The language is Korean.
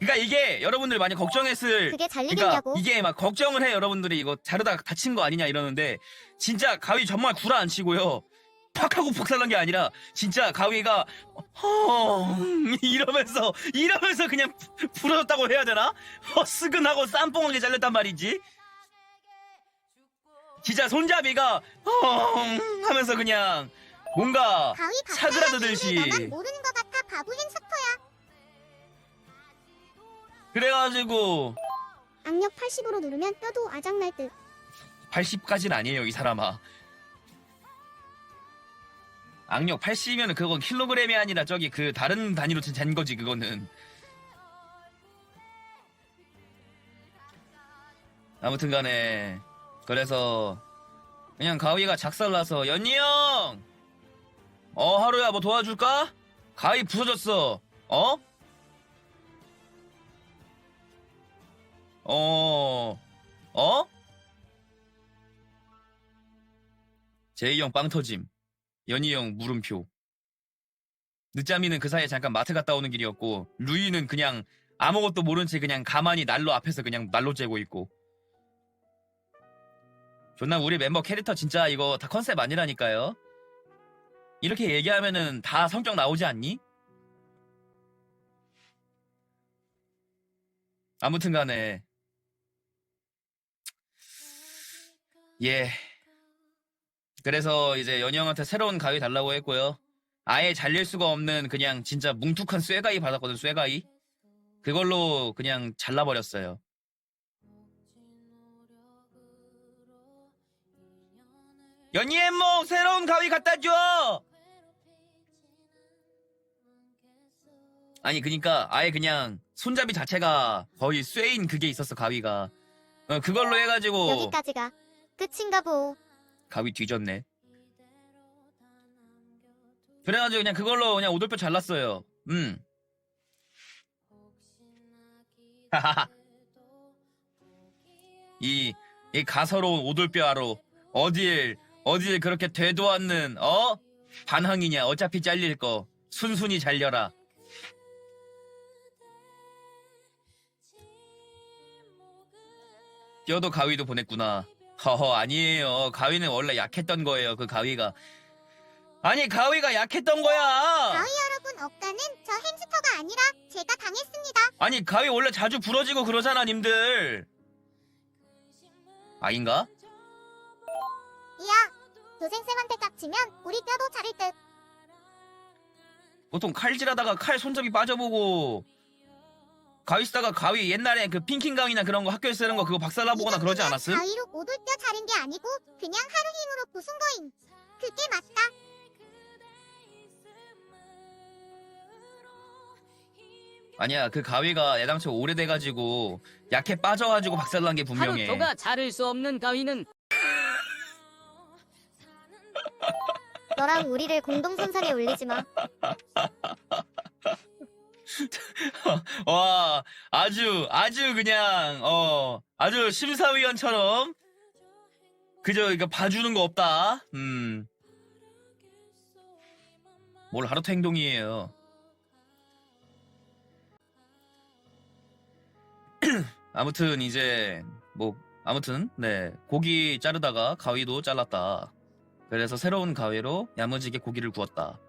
그러니까 이게 여러분들 많이 걱정했을 그게 잘 그러니까 리겠냐고. 이게 막 걱정을 해 여러분들이 이거 자르다가 다친 거 아니냐 이러는데 진짜 가위 정말 구라앉히고요 팍 하고 박살난 게 아니라 진짜 가위가 헝 이러면서 이러면서 그냥 부- 부러졌다고 해야 되나 허스근하고 쌈뽕하게 잘렸단 말이지 진짜 손잡이가 헝 하면서 그냥 뭔가 가위 사그라드듯이. 박사라는 너만 모르는 것 같아 바보인 삭터야. 그래가지고 악력 80으로 누르면 뼈도 아작날 듯. 80까지는 아니에요 이 사람아 악력 80이면 그건 킬로그램이 아니라 저기 그 다른 단위로 잔 거지 그거는 아무튼 간에 그래서 그냥 가위가 작살나서 연희 형! 어 하루야 뭐 도와줄까? 가위 부서졌어 어? 어... 어? 제이 형 빵 터짐. 연희 형 물음표. 늦잠이는 그 사이에 잠깐 마트 갔다 오는 길이었고, 루이는 그냥 아무것도 모른 채 그냥 가만히 난로 앞에서 그냥 난로 째고 있고. 존나 우리 멤버 캐릭터 진짜 이거 다 컨셉 아니라니까요. 이렇게 얘기하면은 다 성격 나오지 않니? 아무튼 간에. 예. 그래서 이제 연희 형한테 새로운 가위 달라고 했고요. 아예 잘릴 수가 없는 그냥 진짜 뭉툭한 쇠가위 받았거든, 쇠가위. 그걸로 그냥 잘라버렸어요. 연희 엠모 새로운 가위 갖다 줘! 아니 그니까 아예 그냥 손잡이 자체가 거의 쇠인 그게 있었어 가위가 어, 그걸로 해가지고 여기까지가 끝인가 보. 가위 뒤졌네. 그래가지고 그냥 그걸로 그냥 오돌뼈 잘랐어요. 음. 하하하. 이, 이 가서로운 오돌뼈로 어딜, 어딜 그렇게 되도 않는, 어? 반항이냐. 어차피 잘릴 거. 순순히 잘려라. 뼈도 가위도 보냈구나. 허허, 아니에요. 가위는 원래 약했던 거예요, 그 가위가. 아니, 가위가 약했던 거야! 가위 여러분 억가는 저 햄스터가 아니라 제가 당했습니다. 아니, 가위 원래 자주 부러지고 그러잖아, 님들. 아닌가? 이야, 교생쌤한테 깝치면 우리 뼈도 자를 듯. 보통 칼질하다가 칼 손잡이 빠져보고, 가위 쓰다가 가위 옛날에 그 핑킹 가위나 그런 거 학교에 쓰는 거 그거 박살나보거나 그러지 않았음? 가위로 오돌뼈 자른 게 아니고 그냥 하루 힘으로 부순 거임. 그게 맞다. 아니야, 그 가위가 애당초 오래돼가지고 약해 빠져가지고 박살난 게 분명해. 하루토가 자를 수 없는 가위는 너랑 우리를 공동선상에 올리지 마. 와, 아주, 아주 그냥, 어, 아주 심사위원처럼, 그저, 이거 봐주는 거 없다. 음. 뭘 하루토 행동이에요. 아무튼, 이제, 뭐, 아무튼, 네. 고기 자르다가 가위도 잘랐다. 그래서 새로운 가위로 야무지게 고기를 구웠다.